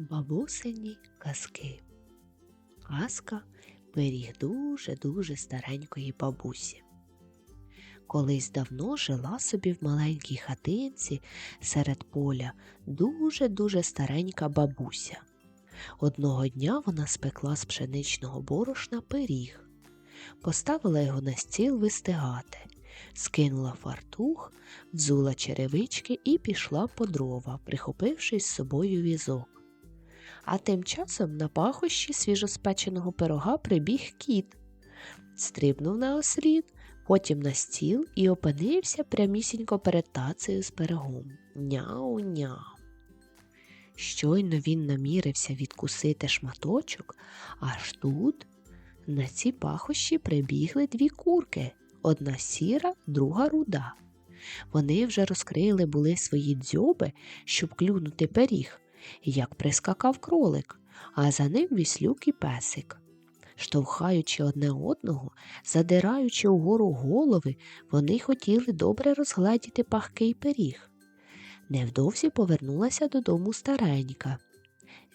Бабусині казки. Казка пиріг дуже-дуже старенької бабусі. Колись давно жила собі в маленькій хатинці серед поля дуже-дуже старенька бабуся. Одного дня вона спекла з пшеничного борошна пиріг, поставила його на стіл вистигати, скинула фартух, взула черевички і пішла по дрова, прихопивши з собою візок. А тим часом на пахощі свіжоспеченого пирога прибіг кіт, стрибнув на ослід, потім на стіл і опинився прямісінько перед тацею з пирогом. Няу-няу. Щойно він намірився відкусити шматочок, аж тут на ці пахощі прибігли дві курки одна сіра, друга руда. Вони вже розкрили були свої дзьоби, щоб клюнути пиріг, як прискакав кролик, а за ним віслюк і песик. Штовхаючи одне одного, задираючи угору голови, вони хотіли добре розгладіти пахкий пиріг. Невдовзі повернулася додому старенька.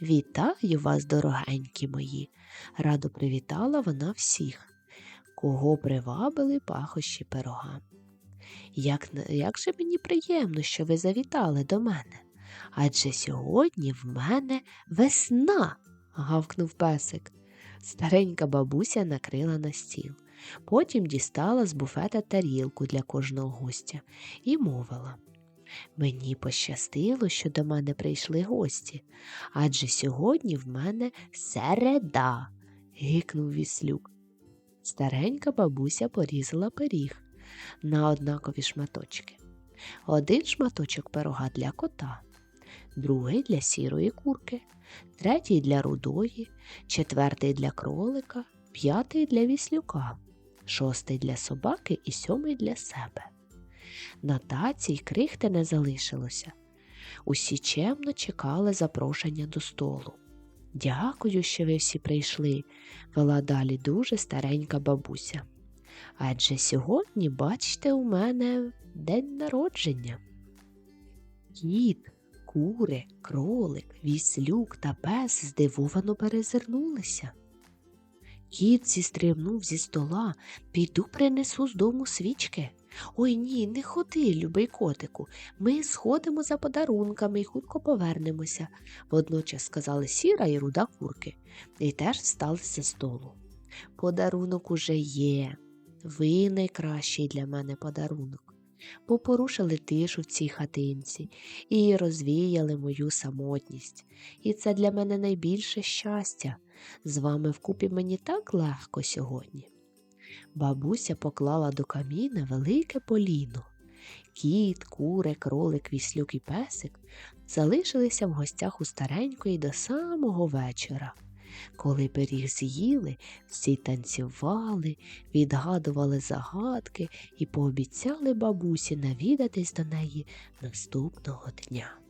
Вітаю вас, дорогенькі мої, радо привітала вона всіх, кого привабили пахощі пирога. Як, як же мені приємно, що ви завітали до мене. Адже сьогодні в мене весна. гавкнув песик. Старенька бабуся накрила на стіл. Потім дістала з буфета тарілку для кожного гостя і мовила Мені пощастило, що до мене прийшли гості, адже сьогодні в мене середа. гикнув віслюк. Старенька бабуся порізала пиріг на однакові шматочки. Один шматочок пирога для кота, другий для сірої курки, третій для рудої, четвертий для кролика, п'ятий для віслюка, шостий для собаки і сьомий для себе. На таці й крихти не залишилося. Усі чемно чекали запрошення до столу. Дякую, що ви всі прийшли, вела далі дуже старенька бабуся. Адже сьогодні, бачите, у мене день народження. Кіт, кури, кролик, віслюк та пес здивовано перезирнулися. Кіт зістрибнув зі стола, піду принесу з дому свічки. Ой ні, не ходи, любий котику. Ми сходимо за подарунками і хутко повернемося, водночас сказали сіра і руда курки, і теж встали зі столу. Подарунок уже є. Ви найкращий для мене подарунок. Попорушили тишу в цій хатинці і розвіяли мою самотність. І це для мене найбільше щастя. З вами вкупі мені так легко сьогодні. Бабуся поклала до каміна велике поліно. Кіт, кури, кролик, віслюк і песик залишилися в гостях у старенької до самого вечора. Коли пиріг з'їли, всі танцювали, відгадували загадки і пообіцяли бабусі навідатись до неї наступного дня.